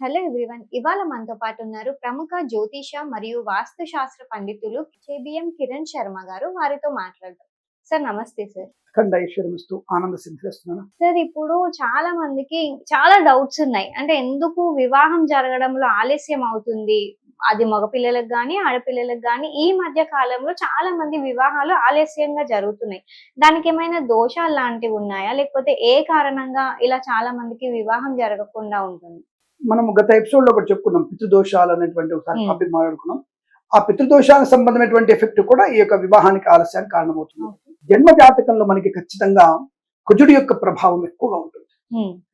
Hello everyone ఇవాళ మనతో పాటు ఉన్నారు ప్రముఖ జ్యోతిష మరియు వాస్తు శాస్త్ర పండితులు జేబిఎం కిరణ్ శర్మ గారు. వారితో మాట్లాడదాం. సార్ నమస్తే సార్. ఆనంద సిద్ధిస్తున్నాను. సార్ ఇప్పుడు చాలా మందికి చాలా డౌట్స్ ఉన్నాయి. అంటే ఎందుకు వివాహం జరగడంలో ఆలస్యం అవుతుంది? అది మగపిల్లలకు కానీ ఆడపిల్లలకు కానీ ఈ మధ్య కాలంలో చాలా మంది వివాహాలు ఆలస్యంగా జరుగుతున్నాయి. దానికి ఏమైనా దోషాలు లాంటివి ఉన్నాయా? లేకపోతే ఏ కారణంగా ఇలా చాలా మందికి వివాహం జరగకుండా ఉంటుంది? మనం గత ఎపిసోడ్లో ఒకటి చెప్పుకున్నాం పితృదోషాలు అనేటువంటి ఒకసారి. టాపిక్ మాట్లాడుకున్నాం. ఆ పితృదోషాలకు సంబంధమైనటువంటి ఎఫెక్ట్ కూడా ఈ యొక్క వివాహానికి ఆలస్యానికి కారణమవుతుంది. జన్మ జాతకంలో మనకి ఖచ్చితంగా కుజుడి యొక్క ప్రభావం ఎక్కువగా ఉంటుంది.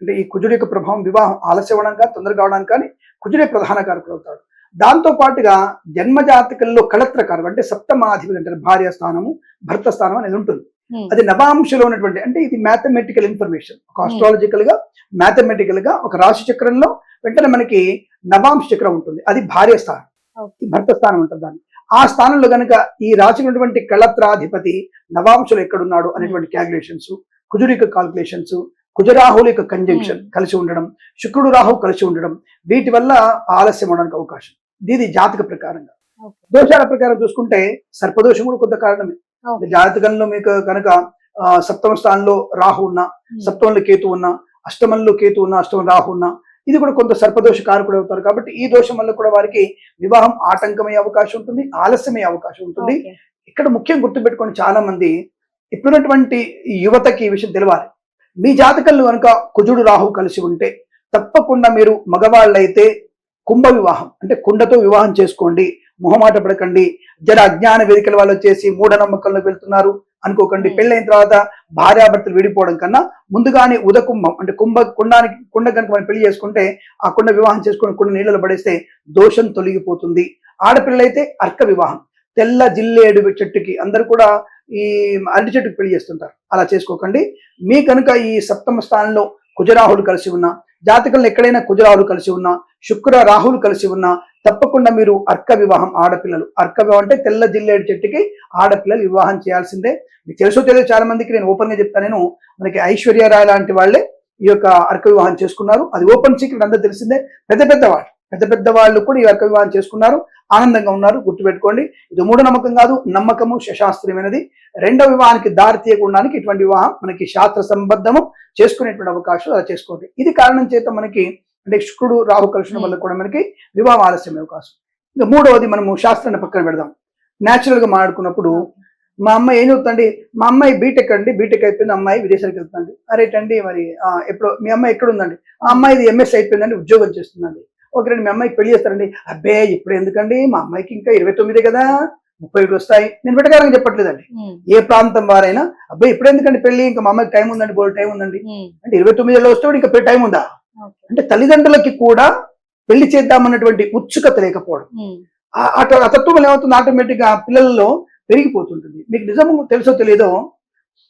అంటే ఈ కుజుడి యొక్క ప్రభావం వివాహం ఆలస్యం అవడం కానీ తొందరగా అవడానికి కానీ కుజుడే ప్రధాన కారకుడు అవుతాడు. దాంతో పాటుగా జన్మ జాతకంలో కళత్రకారం అంటే సప్తమాధిపతి అంటారు భార్య స్థానము భర్త స్థానం అనేది ఉంటుంది. అది నవాంశలో ఉన్నటువంటి అంటే ఇది మ్యాథమెటికల్ ఇన్ఫర్మేషన్ ఒక ఆస్ట్రాలజికల్గా మ్యాథమెటికల్గా ఒక రాశి చక్రంలో వెంటనే మనకి నవాంశ చక్రం ఉంటుంది. అది భార్య స్థానం. భర్త స్థానం ఉంటుంది దాన్ని. ఆ స్థానంలో గనుక ఈ రాశికి ఉన్నటువంటి కళత్రాధిపతి నవాంశలో ఎక్కడున్నాడు అనేటువంటి క్యాల్కులేషన్స్ కుజుడి యొక్క కాల్కులేషన్స్ కుజరాహుల యొక్క కంజంక్షన్ Hmm. కలిసి ఉండడం శుక్రుడు రాహు కలిసి ఉండడం వీటి వల్ల ఆలస్యం అవడానికి అవకాశం. ఇది జాతక ప్రకారంగా. దోషాల ప్రకారం చూసుకుంటే సర్పదోషం కూడా కొంత కారణమే. జాతకంలో మీకు కనుక సప్తమ స్థానంలో రాహు ఉన్నా సప్తమంలో కేతు ఉన్నా అష్టమంలో కేతు ఉన్నా అష్టమం రాహు ఉన్నా ఇది కూడా కొంత సర్పదోష కారకుడు అవుతారు కాబట్టి ఈ దోషం వల్ల కూడా వారికి వివాహం ఆటంకమయ్యే అవకాశం ఉంటుంది ఆలస్యమయ్యే అవకాశం ఉంటుంది. ఇక్కడ ముఖ్యం గుర్తుపెట్టుకొని చాలా మంది ఇప్పుడున్నటువంటి యువతకి ఈ విషయం తెలవాలి. మీ జాతకంలో కనుక కుజుడు రాహు కలిసి ఉంటే తప్పకుండా మీరు మగవాళ్ళైతే కుంభ వివాహం అంటే కుండతో వివాహం చేసుకోండి. మొహమాట పడకండి జర అజ్ఞాన వేదికల వాళ్ళు వచ్చేసి మూఢనమ్మకంలోకి వెళ్తున్నారు. అనుకోకండి. పెళ్ళైన తర్వాత భార్యాభర్తలు విడిపోవడం కన్నా ముందుగానే ఉదకుంభం అంటే కుంభ కుండానికి కుండ కనుక మనం పెళ్ళి చేసుకుంటే ఆ కుండ వివాహం చేసుకుని కుండ నీళ్ళలో పడేస్తే దోషం తొలగిపోతుంది. ఆడపిల్లలైతే అర్క వివాహం. తెల్ల జిల్లేడు చెట్టుకి అందరు కూడా ఈ అరటి చెట్టుకి పెళ్ళి చేస్తుంటారు. అలా చేసుకోకండి. మీ కనుక ఈ సప్తమ స్థానంలో కుజరాహులు కలిసి ఉన్నా జాతకంలో ఎక్కడైనా కుజరాలు కలిసి ఉన్నా శుక్ర రాహులు కలిసి ఉన్నా తప్పకుండా మీరు అర్క వివాహం ఆడపిల్లలు. అర్క వివాహం అంటే తెల్ల జిల్లేడు చెట్టుకి ఆడపిల్లలు వివాహం చేయాల్సిందే. మీకు తెలుసో తెలియదు చాలా మందికి నేను ఓపెన్గా చెప్తాను నేను మనకి ఐశ్వర్య రాయ్ లాంటి వాళ్ళే ఈ యొక్క అర్క వివాహం చేసుకున్నారు. అది ఓపెన్ సీక్రెట్ అందరూ తెలిసిందే. పెద్ద పెద్ద వాళ్ళు పెద్ద పెద్ద వాళ్ళు కూడా ఈ అర్క వివాహం చేసుకున్నారు. ఆనందంగా ఉన్నారు. గుర్తుపెట్టుకోండి. ఇది మూఢనమ్మకం కాదు నమ్మకము శశాస్త్రమైనది. రెండవ వివాహానికి దారి తీయకుండానికి ఇటువంటి వివాహం మనకి శాస్త్ర సంబద్ధము చేసుకునేటువంటి అవకాశం అలా చేసుకోండి. ఇది కారణం చేత మనకి అంటే శుక్రుడు రాహు కలుషణ వల్ల కూడా మనకి వివాహం ఆలస్యం అవకాశం. ఇంకా మూడవది మనము శాస్త్రాన్ని పక్కన పెడదాం. న్యాచురల్గా మాట్లాడుకున్నప్పుడు మా అమ్మాయి ఏం చదువుతుంది మా అమ్మాయి బీటెక్ అండి. బీటెక్ అయిపోయింది. అమ్మాయి విదేశాలకు వెళ్తుంది అరేటండి మరి ఎప్పుడు మీ అమ్మాయి ఎక్కడ ఉందండి? ఆ అమ్మాయిది ఎంఎస్ అయిపోయిందండి. ఉద్యోగం చేస్తుందండి. ఓకే రండి మీ అమ్మాయికి పెళ్ళి చేస్తారండి. అబ్బే ఇప్పుడు ఎందుకండి? మా అమ్మాయికి ఇంకా ఇరవై తొమ్మిదే కదా. ముప్పై ఒకటి వస్తాయి. నేను వెటకారంగా చెప్పట్లేదండి. ఏ ప్రాంతం వారైనా అబ్బాయి ఇప్పుడు ఎందుకండి పెళ్ళి? ఇంకా మా అమ్మాయికి టైం ఉందండి బోల్ టైం ఉందండి. అంటే ఇరవై తొమ్మిదిలో వస్తే ఇంకా టైం ఉందా. అంటే తల్లిదండ్రులకి కూడా పెళ్ళి చేద్దామన్నటువంటి ఉత్సుకత లేకపోవడం. ఆ- అటు ఆ తత్వం ఏమవుతుంది? ఆటోమేటిక్గా పిల్లల్లో పెరిగిపోతుంటుంది. మీకు నిజము తెలుసో తెలియదో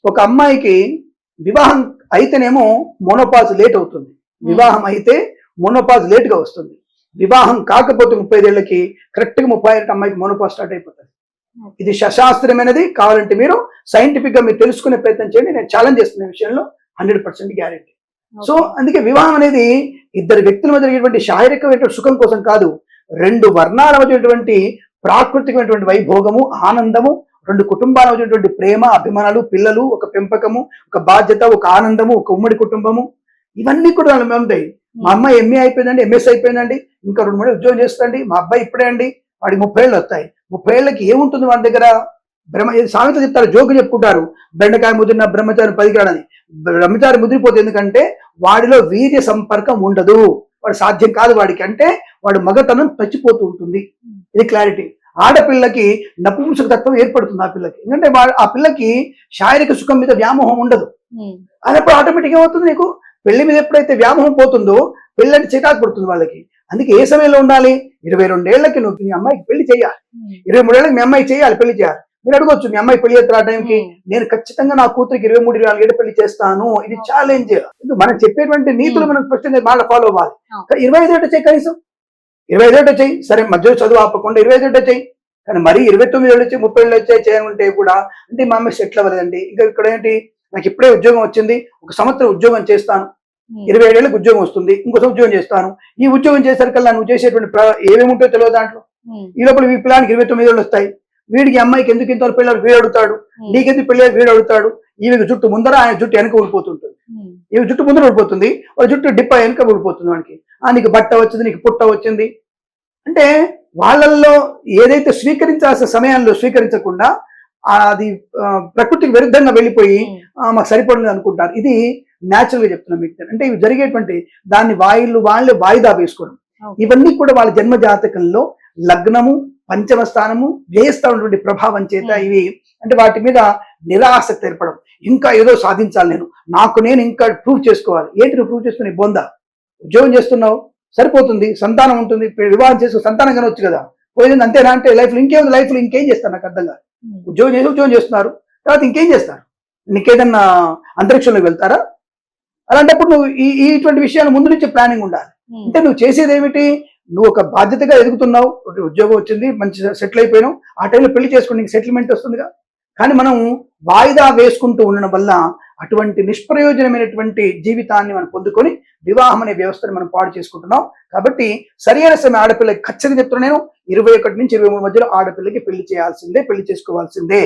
ఒక అమ్మాయికి వివాహం అయితేనేమో మోనోపాజ్ లేట్ అవుతుంది. వివాహం అయితే మోనోపాజ్ లేట్గా వస్తుంది. వివాహం కాకపోతే ముప్పై ఐదేళ్ళకి కరెక్ట్గా ముప్పై ఏళ్ళకి అమ్మాయికి మోనోపాజ్ స్టార్ట్ అయిపోతుంది. ఇది శశాస్త్రమైనది కావాలంటే మీరు సైంటిఫిక్గా మీరు తెలుసుకునే ప్రయత్నం చేయండి నేను ఛాలెంజ్ చేస్తున్న విషయంలో హండ్రెడ్ పర్సెంట్ గ్యారెంటీ సో. అందుకే వివాహం అనేది ఇద్దరు వ్యక్తుల మధ్య జరిగేటువంటి శారీరకమైనటువంటి సుఖం కోసం కాదు రెండు వర్ణాల మధ్యటువంటి ప్రాకృతికమైనటువంటి వైభోగము ఆనందము రెండు కుటుంబాల మధ్యటువంటి ప్రేమ అభిమానాలు పిల్లలు ఒక పెంపకము ఒక బాధ్యత ఒక ఆనందము ఒక ఉమ్మడి కుటుంబము ఇవన్నీ కూడా ఉంటాయి. మా అమ్మాయి ఎంఏ అయిపోయిందండి ఎంఎస్ అయిపోయిందండి. ఇంకా రెండు మూడు ఉద్యోగం చేస్తుందండి. మా అబ్బాయి ఇప్పుడే అండి వాడికి ముప్పై ఏళ్ళు వస్తాయి. ముప్పై ఏళ్ళకి ఏముంటుంది వాడి దగ్గర? బ్రహ్మ సామెత చెప్తారు జోకు చెప్పుకుంటారు. బెండకాయ ముదిరిన బ్రహ్మచారి పదికిరాడని బ్రహ్మచారి ముదిరిపోతే ఎందుకంటే వాడిలో వీర్య సంపర్కం ఉండదు. వాడు సాధ్యం కాదు వాడికి అంటే వాడు మగతనం చచ్చిపోతూ ఉంటుంది. ఇది క్లారిటీ ఆడపిల్లకి నపుంసక తత్వం ఏర్పడుతుంది ఆ పిల్లకి. ఎందుకంటే ఆ పిల్లకి శారీరక సుఖం మీద వ్యామోహం ఉండదు. అదప్పుడు ఆటోమేటిక్ ఏమవుతుంది నీకు? పెళ్ళి మీద ఎప్పుడైతే వ్యామోహం పోతుందో పెళ్ళి అంటే చికాకు పడుతుంది వాళ్ళకి. అందుకే ఏ సమయంలో ఉండాలి? ఇరవై రెండేళ్ళకి నువ్వు మీ అమ్మాయికి పెళ్ళి చేయాలి. ఇరవై మూడేళ్ళకి మీ అమ్మాయి చేయాలి పెళ్ళి చేయాలి. మీరు అడగొచ్చు మీ అమ్మాయి పెళ్ళి చేస్తారు ఆ టైంకి? నేను ఖచ్చితంగా నా కూతురికి ఇరవై మూడు ఇరవై ఏళ్ళు పెళ్ళి చేస్తాను. ఇది ఛాలెంజ్ మనం చెప్పేటువంటి నీతులు మనం ఫస్ట్ మళ్ళీ ఫాలో అవ్వాలి. ఇరవై ఐదు చెయ్యి కనీసం. ఇరవై ఐదు చెయ్యి. సరే మధ్యలో చదువు ఆపకుండా ఇరవై ఐదు చెయ్యి. కానీ మరీ ఇరవై తొమ్మిది ఏళ్ళు వచ్చి ముప్పై ఏళ్ళు వచ్చాయి చేయనుంటే కూడా అంటే మా అమ్మాయి సెటిల్ అవ్వలేదండి. ఇంకా ఇక్కడ ఏంటి? నాకు ఇప్పుడే ఉద్యోగం వచ్చింది ఒక సంవత్సరం ఉద్యోగం చేస్తాను. ఇరవై ఏళ్ళకి ఉద్యోగం వస్తుంది ఇంకోసం ఉద్యోగం చేస్తాను. ఈ ఉద్యోగం చేసరికల్లా నువ్వు చేసేటువంటి ప్ర- ఏమేమి ఉంటాయో తెలియదు దాంట్లో ఈ లోపల ఈ పిల్లానికి ఇరవై తొమ్మిది ఏళ్ళు వస్తాయి. వీడికి అమ్మాయికి ఎందుకు ఇంత పిల్లలు వీడు అడుగుతాడు. నీకెందుకు పెళ్ళి వీడు అడుగుతాడు. ఈమెకి జుట్టు ముందర ఆయన జుట్టు వెనక ఊడిపోతుంటుంది. ఈమె జుట్టు ముందర ఊడిపోతుంది వాళ్ళ జుట్టు డిప్ప వెనక ఊడిపోతుంది వానికి. ఆ నీకు బట్ట వచ్చింది నీకు పుట్ట వచ్చింది. అంటే వాళ్ళల్లో ఏదైతే స్వీకరించాల్సిన సమయంలో స్వీకరించకుండా అది ప్రకృతికి విరుద్ధంగా వెళ్ళిపోయి మాకు సరిపడలేదు అనుకుంటారు. ఇది న్యాచురల్గా చెప్తున్నాం మీకు. అంటే ఇవి జరిగేటువంటి దాన్ని వాయిలు వాళ్ళే వాయిదా వేసుకోవడం. ఇవన్నీ కూడా వాళ్ళ జన్మ జాతకంలో లగ్నము పంచమ స్థానము వేస్తా ఉన్నటువంటి ప్రభావం చేత. ఇవి అంటే వాటి మీద నిరాసక్తి ఏర్పడడం. ఇంకా ఏదో సాధించాలి నేను. నాకు నేను ఇంకా ప్రూవ్ చేసుకోవాలి. ఏంటి నువ్వు ప్రూవ్ చేసుకుని బొంద? ఉద్యోగం చేస్తున్నావు సరిపోతుంది సంతానం ఉంటుంది వివాహం చేసి సంతానం కనవచ్చు కదా. పోయింది అంతేనా అంటే లైఫ్లో ఇంకేముంది? లైఫ్లో ఇంకేం చేస్తాను నాకు అర్థం కాదు. ఉద్యోగం చేసి ఉద్యోగం చేస్తున్నారు. తర్వాత ఇంకేం చేస్తారు? నీకేదన్నా అంతరిక్షంలోకి వెళ్తారా? అలాంటప్పుడు నువ్వు ఈ ఇటువంటి విషయాలు ముందు నుంచి ప్లానింగ్ ఉండాలి. అంటే నువ్వు చేసేది ఏమిటి నువ్వు ఒక బాధ్యతగా ఎదుగుతున్నావు. ఉద్యోగం వచ్చింది మంచి సెటిల్ అయిపోయినావు. ఆ టైంలో పెళ్ళి చేసుకుని నీకు సెటిల్మెంట్ వస్తుందిగా. కానీ మనం వాయిదా వేసుకుంటూ ఉండడం వల్ల అటువంటి నిష్ప్రయోజనమైనటువంటి జీవితాన్ని మనం పొందుకొని వివాహం అనే వ్యవస్థను మనం పాడు చేసుకుంటున్నాం. కాబట్టి సరైన సమయం ఆడపిల్లకి ఖచ్చితంగా చెప్తున్నా నేను. ఇరవై ఒకటి నుంచి ఇరవై మూడు మధ్యలో ఆడపిల్లకి పెళ్ళి చేయాల్సిందే పెళ్ళి చేసుకోవాల్సిందే.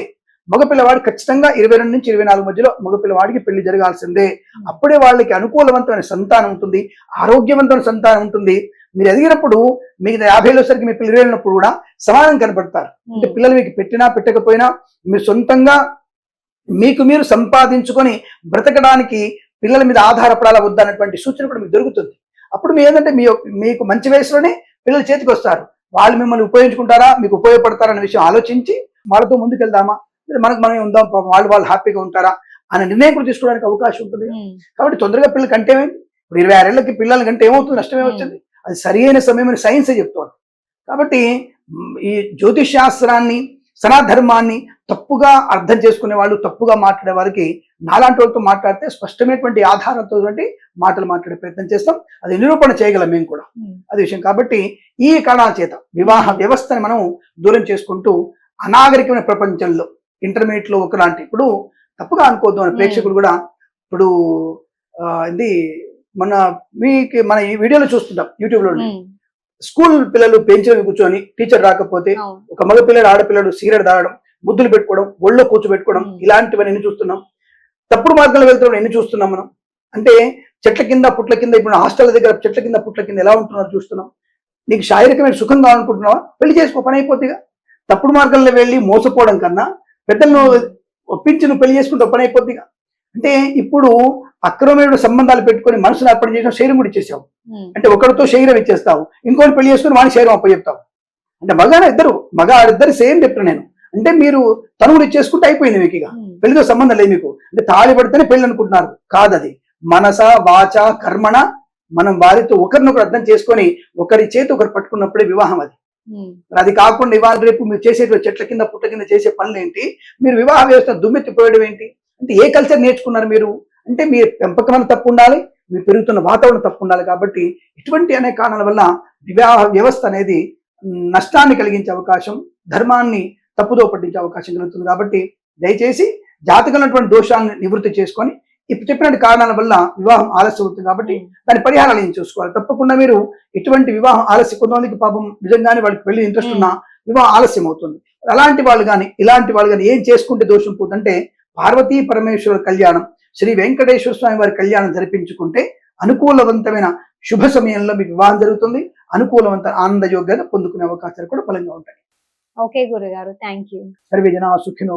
మగపిల్లవాడు ఖచ్చితంగా ఇరవై రెండు నుంచి ఇరవై నాలుగు మధ్యలో మగపిల్లవాడికి పెళ్ళి జరగాల్సిందే. అప్పుడే వాళ్ళకి అనుకూలవంతమైన సంతానం ఉంటుంది ఆరోగ్యవంతమైన సంతానం ఉంటుంది. మీరు ఎదిగినప్పుడు మీకు యాభై ఏళ్ళసరికి మీ పిల్లలు వెళ్ళినప్పుడు కూడా సమానం కనపడతారు. అంటే పిల్లలు మీకు పెట్టినా పెట్టకపోయినా మీరు సొంతంగా మీకు మీరు సంపాదించుకొని బ్రతకడానికి పిల్లల మీద ఆధారపడాల వద్దన్నటువంటి సూచన కూడా మీకు దొరుకుతుంది. అప్పుడు మీ ఏంటంటే మీ మీకు మంచి వయసులోనే పిల్లలు చేతికి వస్తారు. వాళ్ళు మిమ్మల్ని ఉపయోగించుకుంటారా మీకు ఉపయోగపడతారా అనే విషయం ఆలోచించి వాళ్ళతో ముందుకెళ్దామా లేదా మనకు మనం ఉందాం పాపం వాళ్ళు వాళ్ళు హ్యాపీగా ఉంటారా అనే నిర్ణయం కూడా తీసుకోవడానికి అవకాశం ఉంటుంది. కాబట్టి తొందరగా పిల్లలు కంటే ఇప్పుడు ఇరవై ఆరేళ్ళకి పిల్లల కంటే ఏమవుతుంది? నష్టమే వచ్చింది. అది సరి అయిన సమయం అని సైన్సే చెప్తోంది. కాబట్టి ఈ జ్యోతిష్ శాస్త్రాన్ని సనాధర్మాన్ని తప్పుగా అర్థం చేసుకునే వాళ్ళు తప్పుగా మాట్లాడే వారికి నాలాంటి వాళ్ళతో మాట్లాడితే స్పష్టమైనటువంటి ఆధారంతో మాటలు మాట్లాడే ప్రయత్నం చేస్తాం. అది నిరూపణ చేయగలం మేము కూడా. ఉమ్, అది విషయం. కాబట్టి ఈ కారణాల చేత వివాహ వ్యవస్థని మనం దూరం చేసుకుంటూ అనాగరికమైన ప్రపంచంలో ఇంటర్మీడియట్లో ఒకలాంటి ఇప్పుడు తప్పుగా అనుకోవద్దు మన Hmm. ప్రేక్షకులు కూడా ఇప్పుడు ఇది మన మీకు మన ఈ వీడియోలో చూస్తుంటాం యూట్యూబ్లో ఉమ్, స్కూల్ పిల్లలు బెంచ్ మీద కూర్చొని టీచర్ రాకపోతే. ఒక మగ పిల్లడు ఆడపిల్లడు సిగరెట్ తాగడం ముద్దులు పెట్టుకోవడం ఒళ్ళో కూర్చోబెట్టుకోవడం. ఇలాంటివన్నీ ఎన్ని చూస్తున్నాం? తప్పుడు మార్గంలో వెళ్తున్నాం ఎన్ని చూస్తున్నాం మనం? అంటే చెట్ల కింద పుట్ల కింద ఇప్పుడు హాస్టల్ దగ్గర చెట్ల కింద పుట్ల కింద ఎలా ఉంటున్నారో చూస్తున్నాం? నీకు శారీరకమైన సుఖం కావాలనుకుంటున్నావా పెళ్ళి చేసుకో పని అయిపోతుందిగా తప్పుడు మార్గంలో వెళ్ళి మోసపోవడం కన్నా పెద్దలను ఒప్పించి నువ్వు పెళ్ళి చేసుకుంటే పని అయిపోతుందిగా అంటే ఇప్పుడు అక్రమమైన సంబంధాలు పెట్టుకొని మనసును అర్పణ చేసిన శరీరం కూడా ఇచ్చేసావు. అంటే ఒకరితో శరీరం ఇచ్చేస్తావు. ఇంకోటి పెళ్ళి చేసుకుని వాని శరీరం అప్పచెప్తావు. అంటే మగాన ఇద్దరు మగ ఆడిద్దరు సేమ్ చెప్తాను నేను. అంటే మీరు తను కూడా ఇచ్చేసుకుంటే అయిపోయింది మీకు ఇక. పెళ్ళితో సంబంధం లేదు మీకు. అంటే తాళి పడితేనే పెళ్ళి అనుకుంటున్నారు కాదది. మనస వాచ కర్మణ మనం వారితో ఒకరినొకరు అర్థం చేసుకొని ఒకరి చేతి ఒకరు పట్టుకున్నప్పుడే వివాహం అది. అది కాకుండా ఇవాళ రేపు మీరు చేసేటువంటి చెట్ల కింద పుట్ట కింద చేసే పనులు ఏంటి మీరు వివాహ వ్యవస్థ దుమ్మెత్తిపోయడం ఏంటి? అంటే ఏ కల్చర్ నేర్చుకున్నారు మీరు? అంటే మీ పెంపకం తప్పు ఉండాలి మీరు పెరుగుతున్న వాతావరణం తప్పు ఉండాలి కాబట్టి ఇటువంటి అనే కారణాల వల్ల వివాహ వ్యవస్థ అనేది నష్టాన్ని కలిగించే అవకాశం ధర్మాన్ని తప్పుదో పట్టించే అవకాశం కలుగుతుంది కాబట్టి దయచేసి జాతకమైనటువంటి దోషాలను నివృత్తి చేసుకొని ఇప్పుడు చెప్పినటువంటి కారణాల వల్ల వివాహం ఆలస్యం అవుతుంది కాబట్టి దాని పరిహారాలు ఏం చూసుకోవాలి? తప్పకుండా మీరు ఇటువంటి వివాహం ఆలస్యం కొంతమందికి పాపం నిజంగానే వాళ్ళకి పెళ్ళి ఇంట్రెస్ట్ ఉన్నా వివాహం ఆలస్యం అవుతుంది. అలాంటి వాళ్ళు కానీ ఇలాంటి వాళ్ళు కానీ ఏం చేసుకుంటే దోషం పోతుందంటే పార్వతీ పరమేశ్వర కళ్యాణం శ్రీ వెంకటేశ్వర స్వామి వారి కళ్యాణం జరిపించుకుంటే అనుకూలవంతమైన శుభ సమయంలో మీకు వివాహం జరుగుతుంది. అనుకూలవంత ఆనందయోగ్యత పొందుకునే అవకాశాలు కూడా బలంగా ఉంటాయి. ఓకే గురుగారు థ్యాంక్ యూ సర్వే జనా సుఖినో